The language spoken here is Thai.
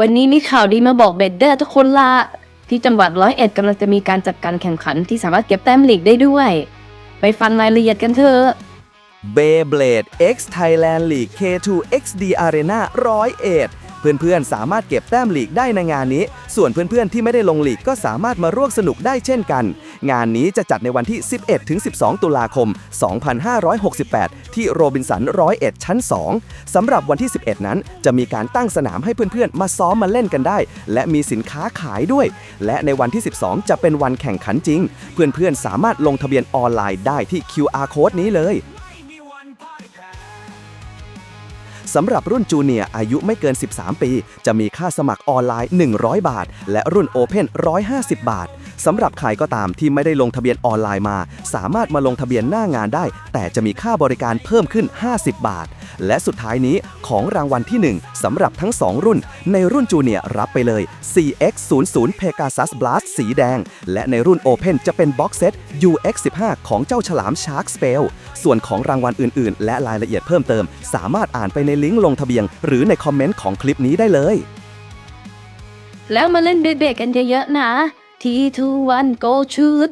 วันนี้มีข่าวดีมาบอกเบดเดอร์ทุกคนละที่จังหวัดร้อยเอ็ดกำลังจะมีการจัดการแข่งขันที่สามารถเก็บแต้มลีกได้ด้วย ไปฟังรายละเอียดกันเถอะ Beyblade X Thailand League K2 XD Arena 101 เพื่อนๆ สามารถเก็บแต้มลีกได้ในงานนี้ ส่วนเพื่อนๆ ที่ไม่ได้ลงลีกก็สามารถมาร่วมสนุกได้เช่นกัน งานนี้จะจัดในวันที่ 11-12 ตุลาคม 2568 ที่โรบินสัน101ชั้น 2สำหรับวันที่ 11 นั้น จะมีการตั้งสนามให้เพื่อนๆ มาซ้อมมาเล่นกันได้ และมีสินค้าขายด้วย และในวันที่ 12 จะเป็นวันแข่งขันจริง เพื่อนๆ สามารถลงทะเบียนออนไลน์ได้ที่ QR code นี้เลย สำหรับรุ่นจูเนียร์อายุไม่เกิน 13 ปี จะมีค่าสมัครออนไลน์ 100 บาท และรุ่นโอเพน150 บาทสำหรับใครก็ตามที่ไม่ได้ลงทะเบียนออนไลน์มา สามารถมาลงทะเบียนหน้างานได้ แต่จะมีค่าบริการเพิ่มขึ้น 50 บาท และสุดท้ายนี้ของรางวัลที่ 1สำหรับทั้ง 2 รุ่น ในรุ่นจูเนียรับไปเลย CX00 Pegasus Blast สีแดง และในรุ่น Open จะเป็นบ็อกเซต UX15 ของเจ้าฉลาม Shark Spell ส่วนของรางวัลอื่น ๆ และรายละเอียดเพิ่มเติม สามารถอ่านไปในลิงก์ลงทะเบียน หรือในคอมเมนต์ของคลิปนี้ได้เลย แล้วมาเล่นเบเบกันเยอะๆนะทีทูวันโกชูด